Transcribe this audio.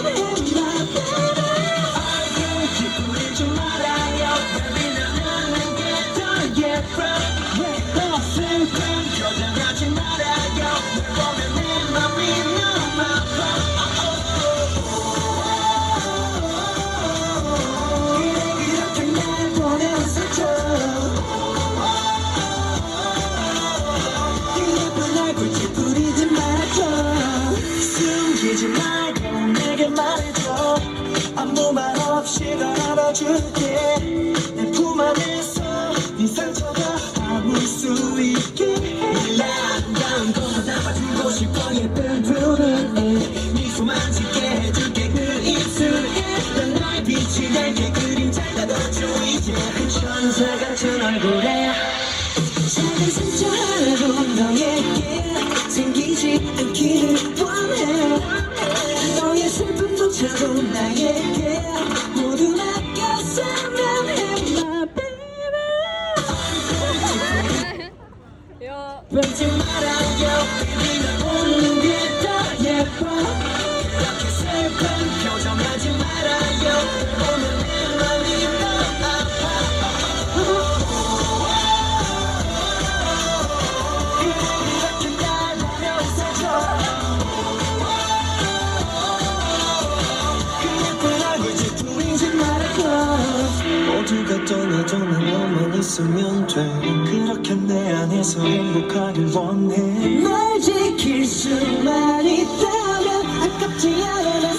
Ooh. 줄게 내 품 안에서 네 상처가 아물 수 있게 내 아름다운 거 담아주고 싶어 예쁜 푸른 미소 만지게 해줄게. 그 입술에 난 너의 빛이 얇게. 그림자 가둬줘 이제 천사 같은 얼굴에 작은 상처 하나도 너에게 생기지 않기를 원해. 너의 슬픔조차도 나에게 왠지 말아요. 나 웃는 게 더 예뻐. 이렇게 슬픈 표정하지 말아요. 오늘 내 맘이 더 아파. 이렇게 날 보며 웃어줘 그 예쁜 얼굴 질투이지 말아요. 모두가 떠나도 난 있으면 돼. 그렇게 내 안에서 행복하길 원해. 널 지킬 수만 있다면 아깝지 않아